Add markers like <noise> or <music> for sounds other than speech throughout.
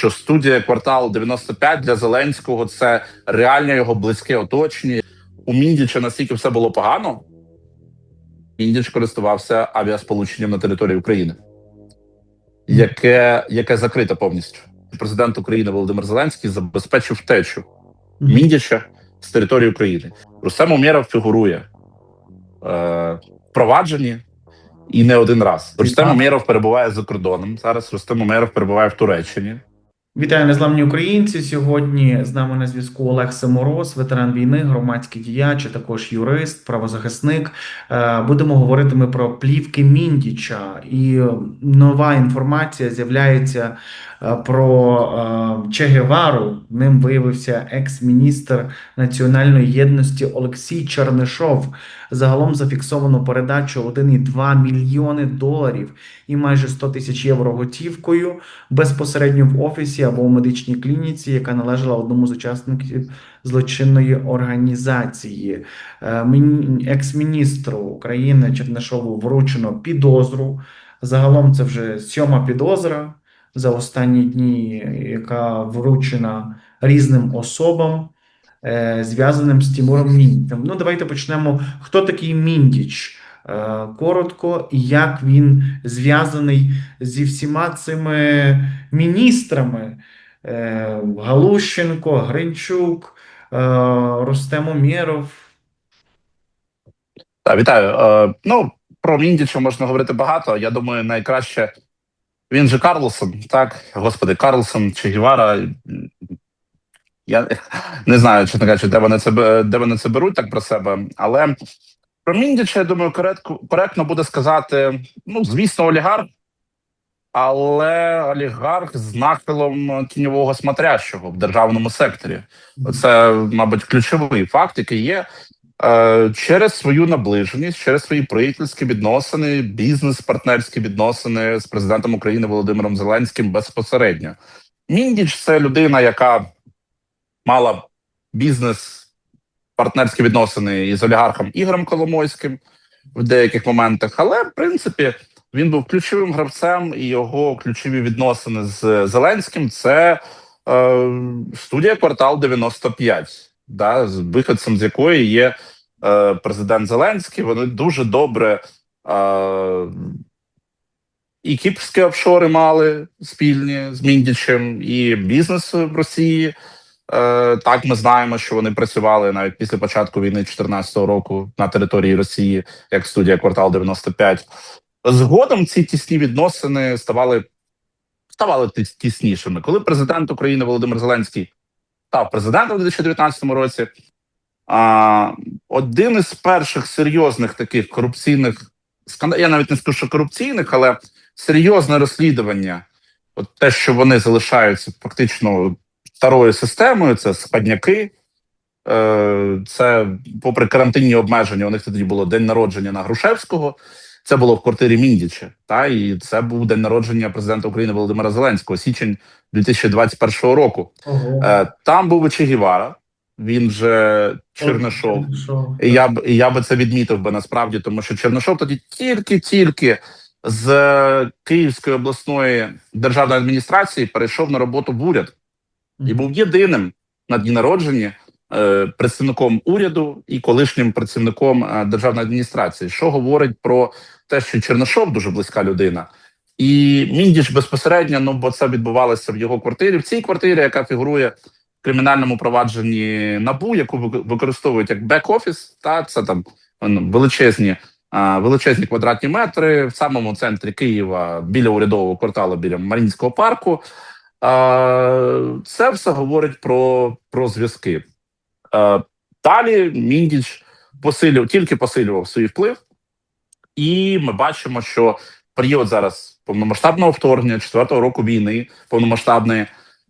що студія квартал 95 для Зеленського це реально його близьке оточення. У Міндіча настільки все було погано. Міндіч користувався авіасполученням на території України, яке, яке закрите повністю. Президент України Володимир Зеленський забезпечив втечу Міндіча з території України. Рустем Умєров фігурує е, в і не один раз. Рустем Умєров перебуває за кордоном. Зараз Рустем Умєров перебуває в Туреччині. Вітаю незламні українці. Сьогодні з нами на зв'язку Олег Семороз, ветеран війни, громадський діяч, а також юрист, правозахисник. Е, Будемо говорити ми про плівки Міндіча, і нова інформація з'являється е, про е, Че Гевару. Ним виявився екс-міністр національної єдності Олексій Чернишов. Загалом зафіксовано передачу 1,2 мільйони доларів і майже 100 тисяч євро готівкою безпосередньо в офісі або в медичній клініці, яка належала одному з учасників злочинної організації. Е, Екс-міністру України Чернишову вручено підозру. Загалом це вже сьома підозра за останні дні, яка вручена різним особам, е, зв'язаним з Тимуром Міндічем. Ну, давайте почнемо. Хто такий Міндіч? Е, Коротко, і як він зв'язаний зі всіма цими міністрами е, Галущенко, Гринчук, е, Рустем Умєров. Так, вітаю. Е, ну, про Міндіча можна говорити багато. Я думаю, найкраще він же Карлсон, так? Господи, Карлсон чи Гівара. Я не знаю, чесно кажучи, де вони це де вони це беруть так про себе. Але про Міндіча, я думаю, коректно, коректно буде сказати: ну, звісно, олігарх, але олігарх з нахилом тіньового смотрящого в державному секторі. Це, мабуть, ключовий факт, який є. Е, Через свою наближеність, через свої приятельські відносини, бізнес-партнерські відносини з президентом України Володимиром Зеленським безпосередньо. Міндіч це людина, яка мала бізнес-партнерські відносини із олігархом Ігорем Коломойським в деяких моментах, але в принципі він був ключовим гравцем, і його ключові відносини з Зеленським це е, студія квартал 95, да, виходцем з якої є е, президент Зеленський. Вони дуже добре е, і кіпрські офшори мали спільні з Міндічем, і бізнес в Росії. Е, так, ми знаємо, що вони працювали навіть після початку війни 2014 року на території Росії, як студія квартал 95. Згодом ці тісні відносини ставали ставали тіснішими. Коли президент України Володимир Зеленський став президентом у 2019 році, а, один із перших серйозних таких корупційних скандалів, я навіть не скажу, що корупційних, але серйозне розслідування, от те, що вони залишаються фактично старою системою, це складняки. Е, Це, попри карантинні обмеження, у них тоді було день народження на Грушевського. Це було в квартирі Міндіча. Та і це був день народження президента України Володимира Зеленського, січень 2021 року. Ого. Е, Там був Че Гівара, він же Чернишов. І я б я би це відмітив би насправді, тому що Чернишов тоді тільки-тільки з Київської обласної державної адміністрації перейшов на роботу в уряд і був єдиним на дні народження е, представником уряду і колишнім працівником е, державної адміністрації, що говорить про те, що Чернишов дуже близька людина. І Міндіч безпосередньо, ну бо це відбувалося в його квартирі. В цій квартирі, яка фігурує в кримінальному провадженні набу, яку використовують як бек-офіс, та це там ну, величезні, величезні квадратні метри в самому центрі Києва, біля урядового кварталу, біля Марінського парку. Це все говорить про, про зв'язки. А, Далі Міндіч посилював, тільки посилював свій вплив, і ми бачимо, що період зараз повномасштабного вторгнення, четвертого року війни, повномасштабної,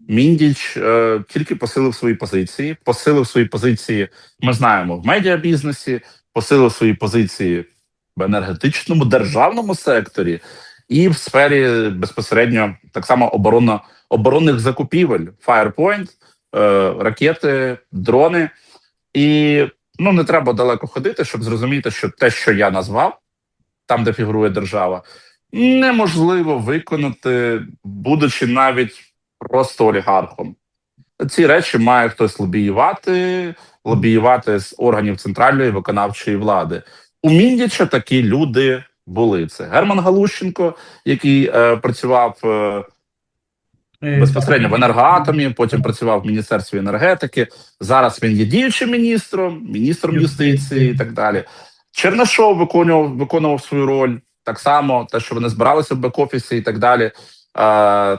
Міндіч е, тільки посилив свої позиції. Посилив свої позиції. Ми знаємо в медіабізнесі, посилив свої позиції в енергетичному державному секторі і в сфері безпосередньо так само оборонно оборонних закупівель, Firepoint, е, ракети, дрони. І ну не треба далеко ходити, щоб зрозуміти, що те, що я назвав, там, де фігурує держава, неможливо виконати, будучи навіть просто олігархом. Ці речі має хтось лобіювати, лобіювати з органів центральної виконавчої влади. У Міндіча такі люди були. Це Герман Галущенко, який е, працював е, Е, безпосередньо в енергоатомі, потім працював в міністерстві енергетики. Зараз він є діючим міністром, міністром юстиції і так далі. Чернишов виконував виконував свою роль так само, те, що вони збиралися в бек-офісі і так далі. Е,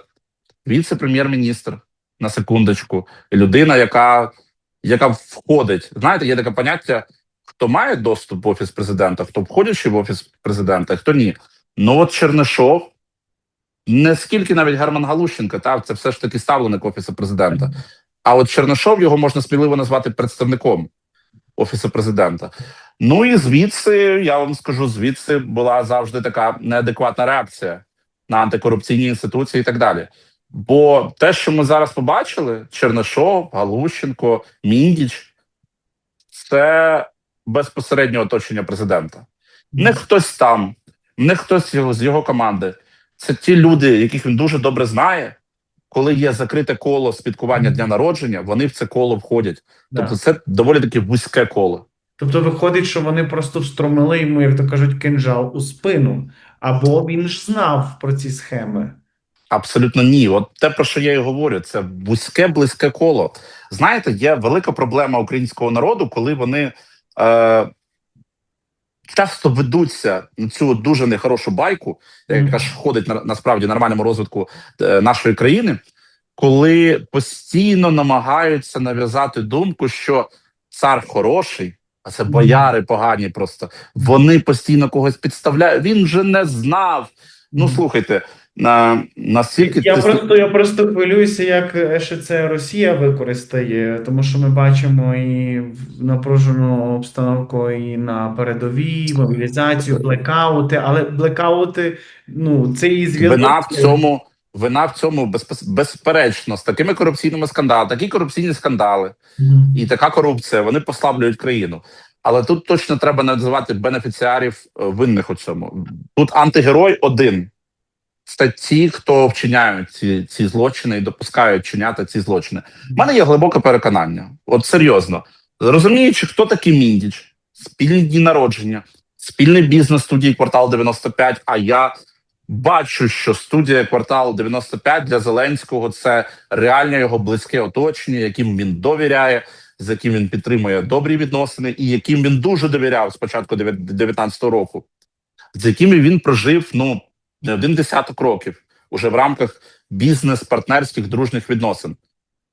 віце-прем'єр-міністр на секундочку, людина, яка, яка входить. Знаєте, є таке поняття: хто має доступ в офіс президента, хто входячи в офіс президента, хто ні. Ну от Чернишов. Не скільки навіть Герман Галущенко, так, це все ж таки ставленик офісу президента. А от Чернишов його можна сміливо назвати представником офісу президента. Ну і звідси я вам скажу, звідси була завжди така неадекватна реакція на антикорупційні інституції і так далі. Бо те, що ми зараз побачили, Чернишов, Галущенко, Міндіч, це безпосередньо оточення президента. Не хтось там, не хтось з його команди. Це ті люди, яких він дуже добре знає. Коли є закрите коло спідкування дня народження, вони в це коло входять. Да. Тобто, це доволі таки вузьке коло. Тобто виходить, що вони просто встромили йому, як то кажуть, кинжал у спину. Або він ж знав про ці схеми. Абсолютно ні. От те, про що я і говорю, це вузьке, близьке коло. Знаєте, є велика проблема українського народу, коли вони е, часто ведуться на цю дуже нехорошу байку, яка ж ходить на насправді нормальному розвитку е, нашої країни, коли постійно намагаються нав'язати думку, що цар хороший, а це бояри погані просто. Вони постійно когось підставляють. Він вже не знав. Ну слухайте, на настільки Я це- просто, я просто хвилююся, як е, ще це Росія використає, тому що ми бачимо і напружену обстановку і на передовій, мобілізацію, блекаути, але блекаути, ну, це і зв'язок. вина в цьому. Вина в цьому безпос- безперечно з такими корупційними скандалами, такі корупційні скандали Мгм. і така корупція вони послаблюють країну. Але тут точно треба називати бенефіціарів е, винних у цьому. Тут антигерой один. Це ті, хто вчиняють ці, ці злочини і допускають вчиняти ці злочини. У мене є глибоке переконання. От серйозно, розуміючи, хто такий міндіч, спільні дні народження, спільний бізнес студії квартал 95. А я бачу, що студія квартал 95 для Зеленського це реальне його близьке оточення, яким він довіряє, з яким він підтримує добрі відносини, і яким він дуже довіряв з початку 2019 року, з якими він прожив ну не один десяток років уже в рамках бізнес-партнерських дружніх відносин.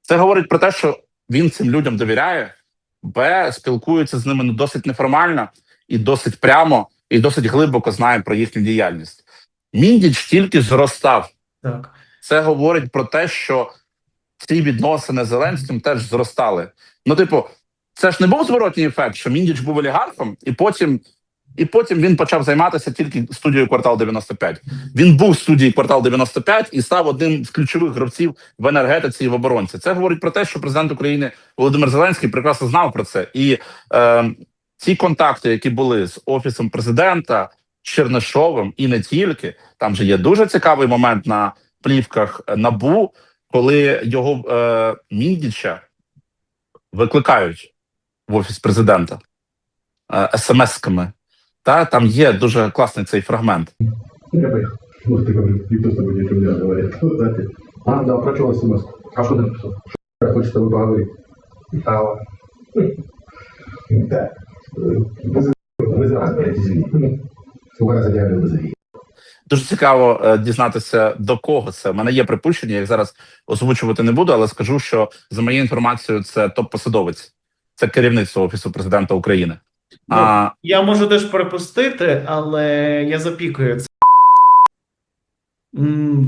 Це говорить про те, що він цим людям довіряє, б спілкується з ними ну, досить неформально і досить прямо, і досить глибоко знає про їхню діяльність. Міндіч тільки зростав. Так. Це говорить про те, що ці відносини з Зеленським теж зростали. Ну, типу, це ж не був зворотній ефект, що Міндіч був олігархом, і потім, і потім він почав займатися тільки студією квартал 95. Він був в студії квартал 95 і став одним з ключових гравців в енергетиці і в оборонці. Це говорить про те, що президент України Володимир Зеленський прекрасно знав про це. І е, ці контакти, які були з офісом президента, Чернишовим і не тільки, там же є дуже цікавий момент на плівках набу, коли його е, міндіча викликають в офіс президента е, смс-ками. Та там є дуже класний цей фрагмент. Я поехал. Вот ты говоришь, никто с тобой не меня говорит. Вот так. А, да, прочел смс. А что ты написал? Я хочу с тобой поговорить. А, Да. Вы раз, блядь, извини. Сколько раз я тебя говорил, вызови. Дуже цікаво е, дізнатися до кого це. У мене є припущення, я їх зараз озвучувати не буду, але скажу, що за моєю інформацією, це топ-посадовець, це керівництво офісу президента України. А, Я можу теж перепустити, але я запікую це.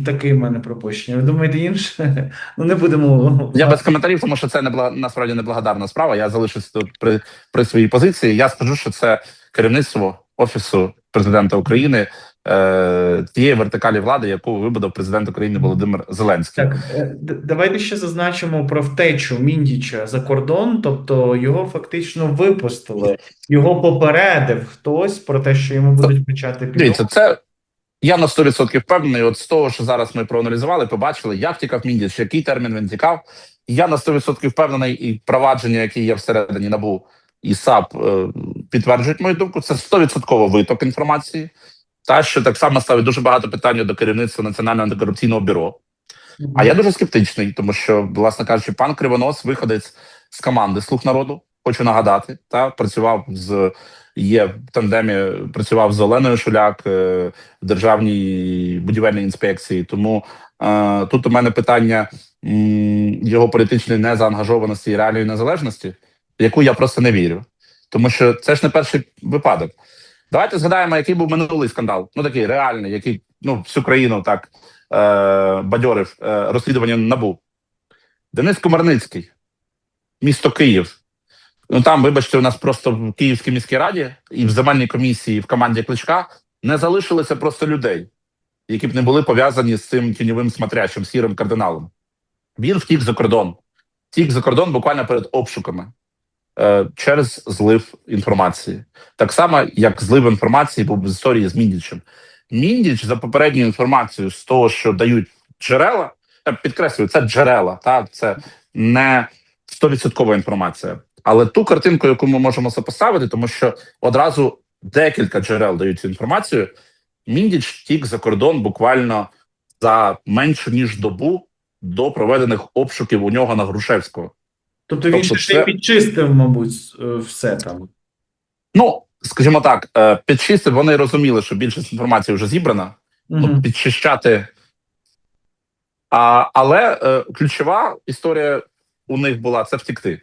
Такий в мене пропущення. Ви думаєте інше? <laughs> Ну не будемо. Я без коментарів, тому що це не була насправді неблагодарна справа. Я залишусь тут при, при своїй позиції. Я скажу, що це керівництво офісу президента України, тієї вертикалі влади, яку вибудав президент України Володимир Зеленський. Так, е, давайте ще зазначимо про втечу Міндіча за кордон, тобто його фактично випустили, його попередив хтось про те, що йому будуть почати Дивіться, це Я на 100% впевнений, от з того, що зараз ми проаналізували, побачили, як тікав Міндіч, який термін він тікав. Я на 100% впевнений, і провадження, які є всередині НАБУ і САП, е, підтверджують мою думку. Це 100% виток інформації. Та що так само ставить дуже багато питань до керівництва Національного антикорупційного бюро. А я дуже скептичний, тому що, власне кажучи, пан Кривонос, виходець з команди Слуг народу, хочу нагадати, та працював з є в тандемі, працював з Оленою Шуляк е, в державній будівельній інспекції. Тому е, тут у мене питання м, його політичної незаангажованості і реальної незалежності, в яку я просто не вірю. Тому що це ж не перший випадок. Давайте згадаємо, який був минулий скандал. Ну такий реальний, який ну всю країну так е, бадьорив е, розслідування набув. Денис Комарницький, місто Київ. Ну там, вибачте, у нас просто в Київській міській раді і в земельній комісії, і в команді Кличка не залишилося просто людей, які б не були пов'язані з цим тіньовим смотрящим сірим кардиналом. Він втік за кордон. Втік за кордон буквально перед обшуками через злив інформації. Так само, як злив інформації був з історії з Міндічем. Міндіч за попередньою інформацією з того, що дають джерела, я підкреслюю, це джерела, так це не 100% інформація. Але ту картинку, яку ми можемо сопоставити, тому що одразу декілька джерел дають цю інформацію. Міндіч втік за кордон буквально за менше ніж добу до проведених обшуків у нього на Грушевського. Тобто він Тобто ще це- підчистив, мабуть, е, все там. Ну, скажімо так, е, підчистив, вони розуміли, що більшість інформації вже зібрана. ну, Мгм. підчищати. А, але е, ключова історія у них була це втікти.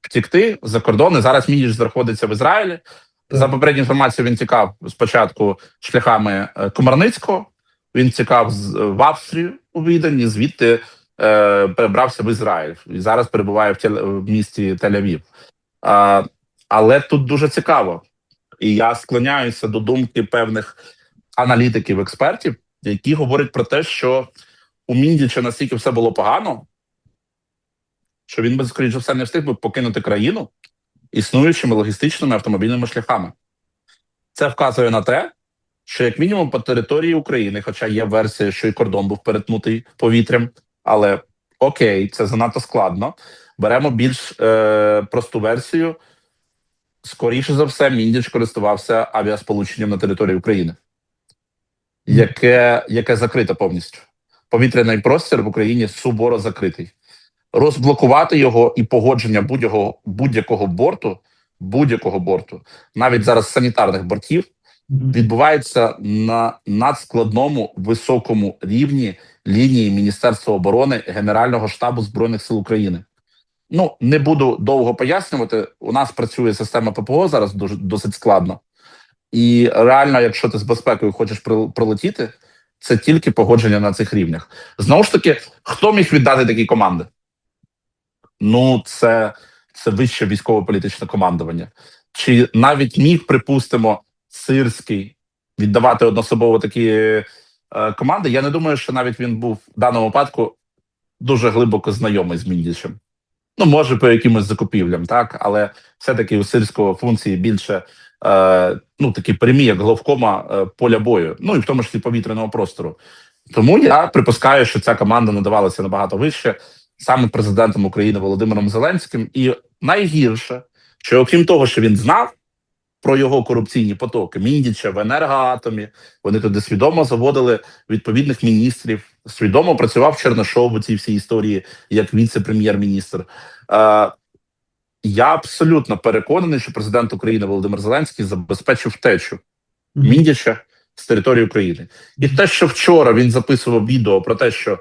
Втікти за кордон. І зараз Мідіч знаходиться в Ізраїлі. За попередню інформацію він тікав спочатку шляхами е, Комарницького. Він тікав в Австрію у Відені, звідти е, перебрався в Ізраїль і зараз перебуває в, Тель- в місті Тель-Авів. А, але тут дуже цікаво, і я склоняюся до думки певних аналітиків, експертів, які говорять про те, що у Міндіча настільки все було погано, що він би, скоріше все, не встиг би покинути країну існуючими логістичними автомобільними шляхами. Це вказує на те, що як мінімум по території України, хоча є версія, що і кордон був перетнутий повітрям, але окей, це занадто складно. Беремо більш е, просту версію. Скоріше за все, Міндіч користувався авіасполученням на території України, яке, яке закрите повністю. Повітряний простір в Україні суворо закритий. Розблокувати його і погодження будь-якого будь-якого борту, будь-якого борту, навіть зараз санітарних бортів, відбувається на надскладному високому рівні лінії Міністерства оборони Генерального штабу збройних сил України. Ну не буду довго пояснювати. У нас працює система ППО зараз дуже досить складно, і реально, якщо ти з безпекою хочеш прил- пролетіти, це тільки погодження на цих рівнях. Знову ж таки, хто міг віддати такі команди? Ну, це, це вище військово-політичне командування. Чи навіть міг, припустимо, Сирський віддавати одноособово такі команди? Я не думаю, що навіть він був в даному випадку дуже глибоко знайомий з Міндічем. Ну, може, по якимось закупівлям, так, але все-таки у сирського функції більше е, ну, такі прямі, як головкома е, поля бою, ну і в тому числі повітряного простору. Тому я припускаю, що ця команда надавалася набагато вище саме президентом України Володимиром Зеленським. І найгірше, що окрім того, що він знав про його корупційні потоки Міндіча в енергоатомі, вони туди свідомо заводили відповідних міністрів, свідомо працював Чернишов у цій всій історії як віце-прем'єр-міністр. Е, я абсолютно переконаний, що президент України Володимир Зеленський забезпечив втечу. Міндіча з території України. І те, що вчора він записував відео про те, що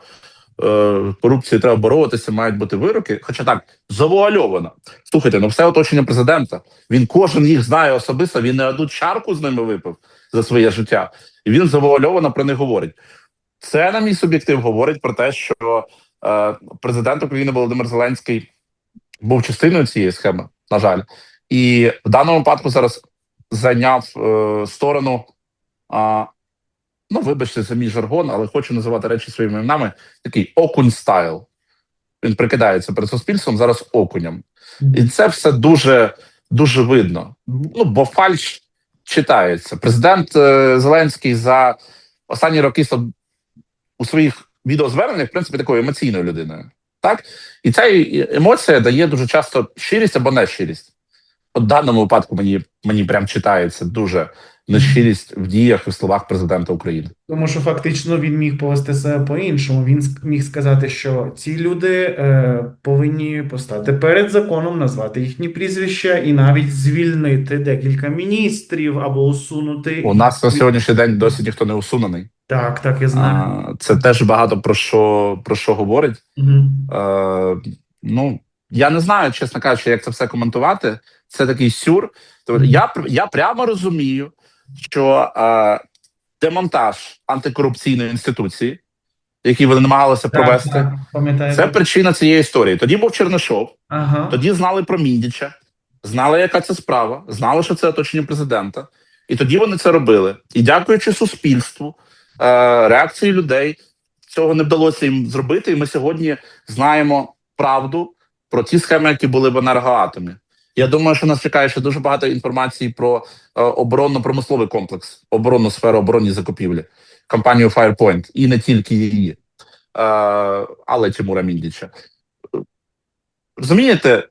корупції треба боротися, мають бути вироки. Хоча так завуальовано. Слухайте, ну все оточення президента. Він кожен їх знає особисто. Він не одну чарку з ними випив за своє життя, і він завуальовано про них говорить. Це, на мій суб'єктив, говорить про те, що е, президент України Володимир Зеленський був частиною цієї схеми, на жаль, і в даному випадку зараз зайняв е, сторону. Ну, вибачте, за мій жаргон, але хочу називати речі своїми іменами. Такий окунь стайл. Він прикидається перед суспільством зараз окуням. І це все дуже дуже видно. Ну, бо фальш читається. Президент е, Зеленський за останні роки став у своїх відеозверненнях, в принципі, такою емоційною людиною. Так? І ця емоція дає дуже часто щирість або нещирість. От в даному випадку мені, мені прям читається дуже нещирість в діях і в словах президента України. Тому що фактично він міг повести себе по-іншому. Він міг сказати, що ці люди е, повинні постати перед законом, назвати їхні прізвища і навіть звільнити декілька міністрів або усунути. У нас на сьогоднішній день досі ніхто не усунений. Так, так, я знаю. А, це теж багато про що, про що говорить. Мгм. Е, ну, я не знаю, чесно кажучи, як це все коментувати. Це такий сюр. Тобто я, я прямо розумію, що е, демонтаж антикорупційної інституції, який вони намагалися провести, так, це причина цієї історії. Тоді був Чернишов, Ага. тоді знали про Міндіча, знали, яка це справа, знали, що це оточення президента. І тоді вони це робили. І дякуючи суспільству, е, реакції людей, цього не вдалося їм зробити. І ми сьогодні знаємо правду про ті схеми, які були в енергоатомі. Я думаю, що нас чекає ще дуже багато інформації про е, оборонно-промисловий комплекс, оборонну сферу, оборонні закупівлі, компанію Firepoint і не тільки її, е, але Тимура Міндіча. Розумієте,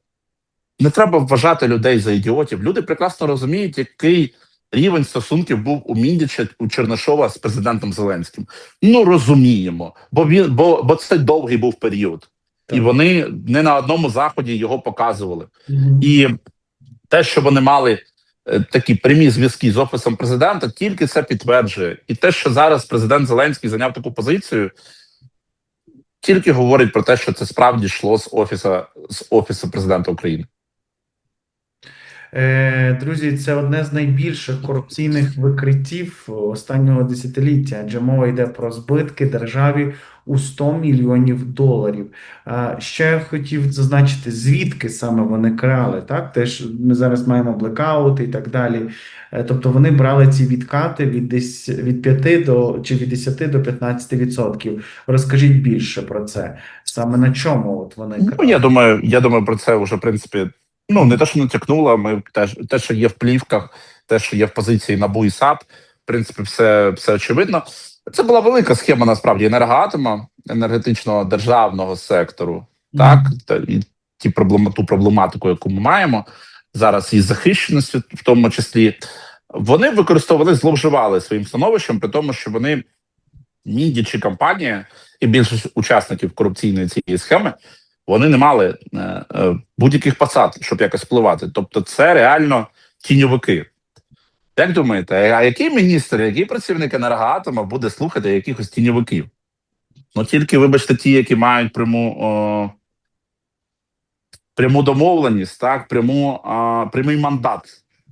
не треба вважати людей за ідіотів. Люди прекрасно розуміють, який рівень стосунків був у Міндіча у Чернишова з президентом Зеленським. Ну розуміємо, бо він бо, бо це довгий був період, і вони не на одному заході його показували. Угу. І те, що вони мали е, такі прямі зв'язки з офісом президента, тільки це підтверджує. І те, що зараз президент Зеленський зайняв таку позицію, тільки говорить про те, що це справді йшло з офіса з офісу президента України. Е, Друзі, це одне з найбільших корупційних викриттів останнього десятиліття, адже мова йде про збитки державі у 100 мільйонів доларів. Ще хотів зазначити, звідки саме вони крали. Так, теж ми зараз маємо блекаути і так далі. Е, Тобто вони брали ці відкати від десь від 5 до чи від 10 до 15 відсотків. Розкажіть більше про це. Саме на чому от вони Ну, я думаю, я думаю, про це вже в принципі. Ну не те, що натякнула. Ми теж те, що є в плівках, те, що є в позиції НАБУ і САП, в принципі, все, все очевидно. Це була велика схема насправді енергоатома, енергетичного державного сектору. Так, та і ті проблема, ту проблематику, яку ми маємо зараз, і захищеності, в тому числі, вони використовували, зловживали своїм становищем, при тому, що вони мідічі компанія і більшість учасників корупційної цієї схеми. Вони не мали е, е, будь-яких посад, щоб якось впливати. Тобто, це реально тіньовики. Як думаєте, а який міністр, який працівник енергоатома буде слухати якихось тіньовиків? Ну тільки, вибачте, ті, які мають пряму, о, пряму домовленість, так, пряму, а, прямий мандат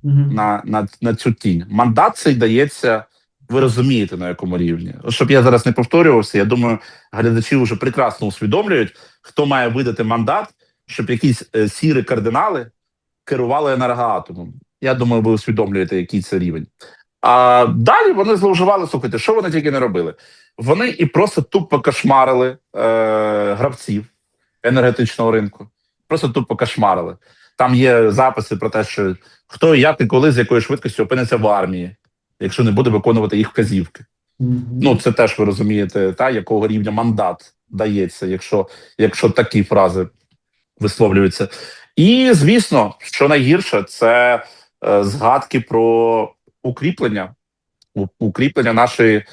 Мгм. на, на, на цю тінь. Мандат цей дається, ви розумієте, на якому рівні. Щоб я зараз не повторювався, я думаю, глядачі вже прекрасно усвідомлюють, хто має видати мандат, щоб якісь е, сірі кардинали керували енергоатомом. Я думаю, ви усвідомлюєте, який це рівень. А далі вони зловживали. Слухайте, що вони тільки не робили? Вони і просто тупо кошмарили е, гравців енергетичного ринку. Просто тупо кошмарили. Там є записи про те, що хто як і коли з якою швидкістю опиниться в армії, якщо не буде виконувати їх вказівки. Мгм. Ну це теж ви розумієте, та якого рівня мандат дається, якщо, якщо такі фрази висловлюються. І звісно, що найгірше, це е, згадки про укріплення, у- укріплення нашої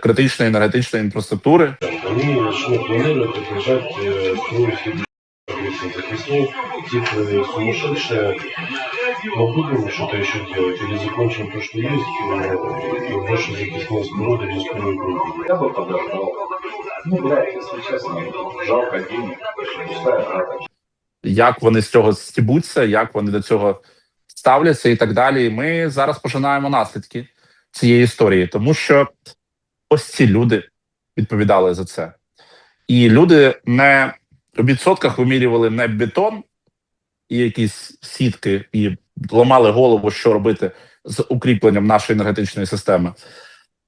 критичної енергетичної інфраструктури. Они начнут планировать и приезжать э, строить себе соответственно, захисные, типы сумасшедшие. Но будем что-то еще делать или закончим то, что есть, э, и больше захисные споруды не строить не будем. Я бы подождал. Ну, блядь, если честно, жалко денег. Пустая трата. як вони з цього стібуться, як вони до цього ставляться і так далі. І ми зараз пожинаємо наслідки цієї історії, тому що ось ці люди відповідали за це. І люди не у відсотках вимірювали не бетон і якісь сітки, і ламали голову, що робити з укріпленням нашої енергетичної системи,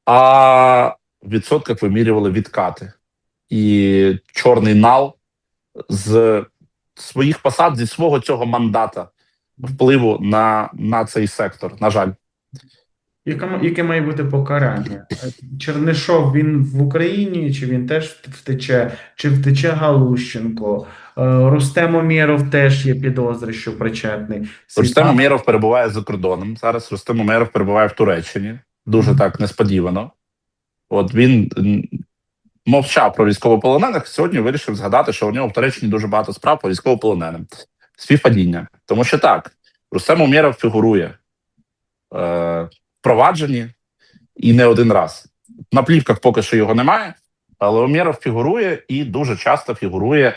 а в відсотках вимірювали відкати і чорний нал з своїх посад зі свого цього мандата впливу на, на цей сектор. На жаль, Яка, яке має бути покарання? Е, Чернишов він в Україні, чи він теж втече, чи втече Галущенко? Е, Рустем Омєров теж є підозри, що причетний. Рустем Умєров перебуває за кордоном. Зараз Рустем Умєров перебуває в Туреччині. Дуже так несподівано. От він мовчав про військовополонених. Сьогодні вирішив згадати, що у нього в Туреччині дуже багато справ по військовополоненим. Співпадіння. Тому що так, Рустем Умєров фігурує в провадженні і не один раз. На плівках поки що його немає, але Умєров фігурує і дуже часто фігурує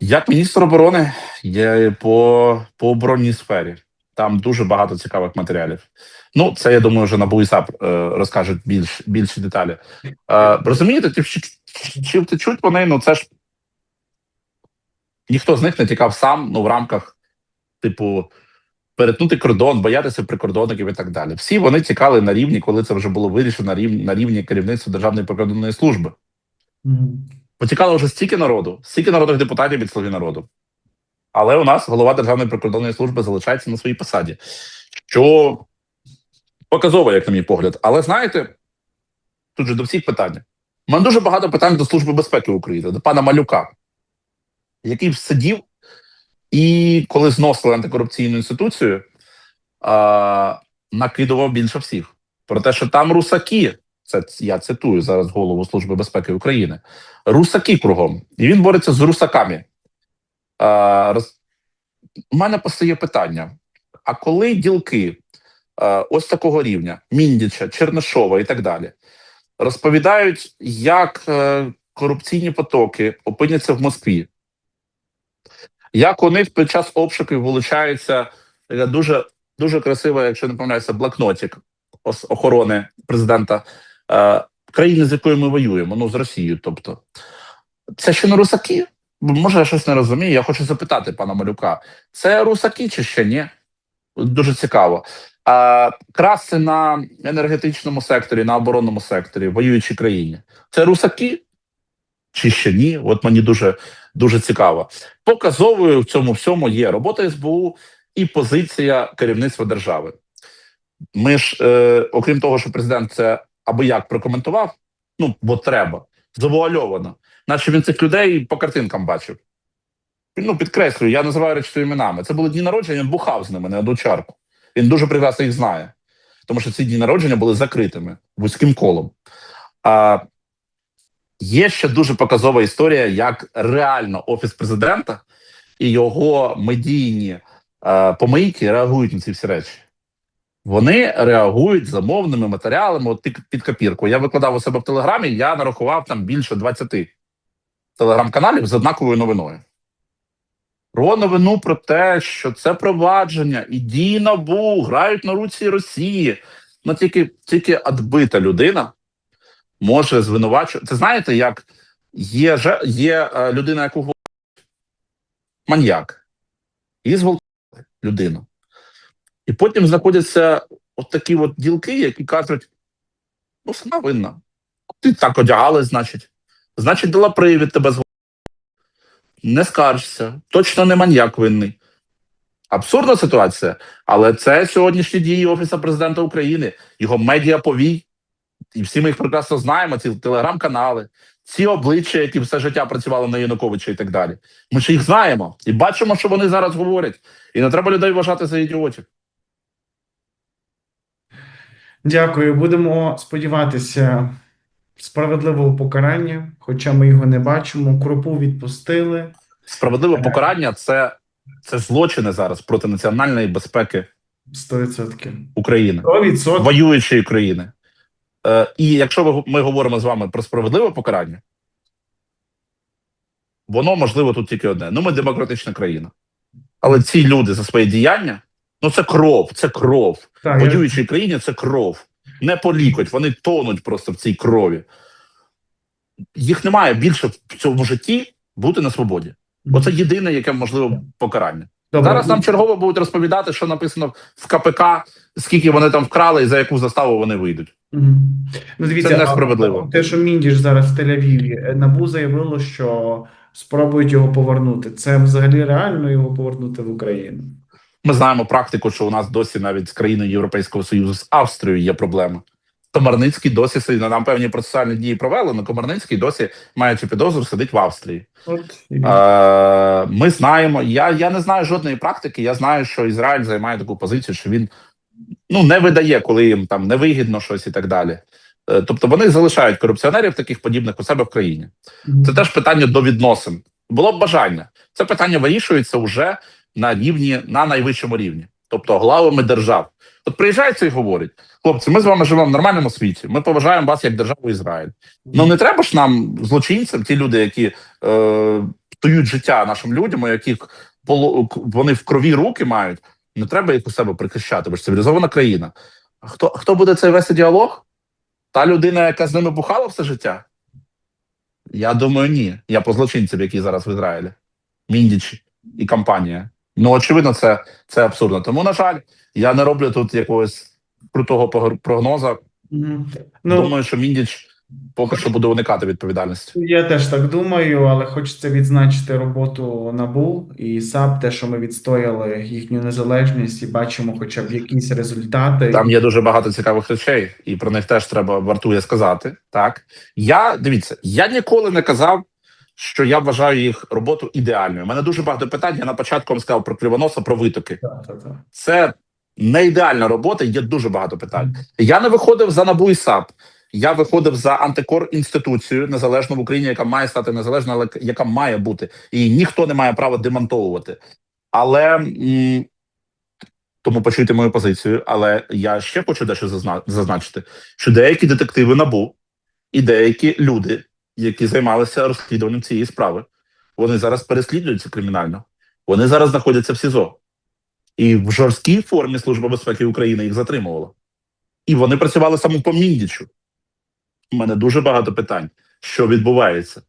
як міністр оборони є по, по оборонній сфері. Там дуже багато цікавих матеріалів. Ну, це я думаю, вже НАБУ і САП е, розкажуть більш більші деталі. Е, розумієте, чи втечуть вони? Ну це ж ніхто з них не тікав сам, ну в рамках, типу, перетнути кордон, боятися прикордонників і так далі. Всі вони тікали на рівні, коли це вже було вирішено на рівні, на рівні керівництва Державної прикордонної служби. Потікало вже стільки народу, стільки народних депутатів від слуги народу. Але у нас голова Державної прикордонної служби залишається на своїй посаді, що показово, як на мій погляд. Але знаєте, тут же до всіх питань. У мене дуже багато питань до Служби безпеки України, до пана Малюка, який сидів і коли зносили антикорупційну інституцію, а, накидував більше всіх. Про те, що там русаки, це я цитую зараз голову Служби безпеки України русаки кругом, і він бореться з русаками. А, роз... У мене постає питання: а коли ділки а, ось такого рівня, Міндіча, Чернишова і так далі, розповідають, як е, корупційні потоки опиняться в Москві, як них під час обшуків вилучається така дуже, дуже красива, якщо не помиляюся, блокнотик охорони президента е, країни, з якою ми воюємо, ну з Росією, тобто. Це ще не русаки? Може, я щось не розумію. Я хочу запитати пана Малюка: це русаки чи ще ні? Дуже цікаво. А, красти на енергетичному секторі, на оборонному секторі, воюючій країні. Це русаки? Чи ще ні? От мені дуже дуже цікаво. Показовою в цьому всьому є робота СБУ і позиція керівництва держави. Ми ж, е, окрім того, що президент це аби як прокоментував, ну бо треба, завуальовано наче він цих людей по картинкам бачив. Ну, підкреслюю, я називаю речі іменами. Це були дні народження, він бухав з ними на одну чарку. Він дуже прекрасно їх знає, тому що ці дні народження були закритими вузьким колом. А, є ще дуже показова історія, як реально офіс президента і його медійні е, помийки реагують на ці всі речі. Вони реагують замовними матеріалами от під, копірку. Я викладав у себе в телеграмі, я нарахував там більше 20 телеграм-каналів з однаковою новиною. Про новину про те, що це провадження і дії НАБУ грають на руці Росії. Ну тільки тільки адбита людина може звинувачувати. Це знаєте, як є, є е, людина, яку гвалтують, маньяк, і зґвалтували людину. І потім знаходяться от такі от ділки, які кажуть: ну, сама винна. Ти так одягалась, значить. Значить, дала привід тебе зґвалтувати. Не скаржся, точно не маньяк винний. Абсурдна ситуація, але це сьогоднішні дії Офісу президента України, його медіаповій. І всі ми їх прекрасно знаємо, ці телеграм-канали, ці обличчя, які все життя працювали на Януковича і так далі. Ми ж їх знаємо і бачимо, що вони зараз говорять. І не треба людей вважати за ідіотів. Дякую. Будемо сподіватися справедливого покарання, хоча ми його не бачимо. Крупу відпустили. Справедливе покарання це, це злочини зараз проти національної безпеки 100%. України. 100%. воюючої країни. Е, і якщо ми говоримо з вами про справедливе покарання, воно можливо тут тільки одне. Ну, ми демократична країна. Але ці люди за своє діяння, ну це кров, це кров. Так, В я- воюючій країні це кров. Не полікоть, вони тонуть просто в цій крові. Їх немає більше в цьому житті бути на свободі. Бо це єдине, яке можливо покарання. Добре. Зараз нам чергово будуть розповідати, що написано в КПК, скільки вони там вкрали і за яку заставу вони вийдуть. Ну, дивіться, Це несправедливо. Те, що Міндіш зараз в Тель-Авіві, е, НАБУ заявило, що спробують його повернути. Це взагалі реально його повернути в Україну. Ми знаємо практику, що у нас досі навіть з країною Європейського Союзу з Австрією є проблеми. Комарницький досі сидить, нам певні процесуальні дії провели, але Комарницький досі, маючи підозру, сидить в Австрії. От, Е, ми знаємо, я, я не знаю жодної практики. Я знаю, що Ізраїль займає таку позицію, що він ну не видає, коли їм там невигідно щось і так далі. Е, тобто вони залишають корупціонерів таких подібних у себе в країні. Це теж питання до відносин. Було б бажання. Це питання вирішується вже на рівні, на найвищому рівні, тобто главами держав. От приїжджається і говорить: хлопці, ми з вами живемо в нормальному світі. Ми поважаємо вас як державу Ізраїль. Ну не треба ж нам злочинцям, ті люди, які е, дають життя нашим людям, у яких вони в крові руки мають. Не треба їх у себе прихищати, бо ж цивілізована країна. А хто хто буде цей вести діалог? Та людина, яка з ними бухала все життя? Я думаю, ні. Я по злочинцям, які зараз в Ізраїлі. Міндіч і компанія. Ну, очевидно, це, це абсурдно. Тому, на жаль, я не роблю тут якогось крутого прогнозу. Мгм. Ну, Думаю, що Міндіч поки що буде уникати відповідальності. Я теж так думаю, але хочеться відзначити роботу НАБУ і САП, те, що ми відстояли їхню незалежність і бачимо хоча б якісь результати. Там є дуже багато цікавих речей, і про них теж треба вартує сказати. Так я дивіться, я ніколи не казав, що я вважаю їх роботу ідеальною. У мене дуже багато питань. Я на початку вам сказав про кривоноса, про витоки. Так, так, так. Це не ідеальна робота, є дуже багато питань. Я не виходив за НАБУ і САП. Я виходив за антикор інституцію незалежну в Україні, яка має стати незалежною, але яка має бути, і ніхто не має права демонтовувати. Але тому почуйте мою позицію. Але я ще хочу дещо зазначити, що деякі детективи набу і деякі люди, які займалися розслідуванням цієї справи, вони зараз переслідуються кримінально. Вони зараз знаходяться в СІЗО. І в жорсткій формі Служба безпеки України їх затримувала. І вони працювали саме. У мене дуже багато питань, що відбувається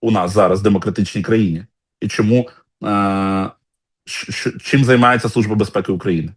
у нас зараз в демократичній країні, і чому е, чим займається Служба безпеки України.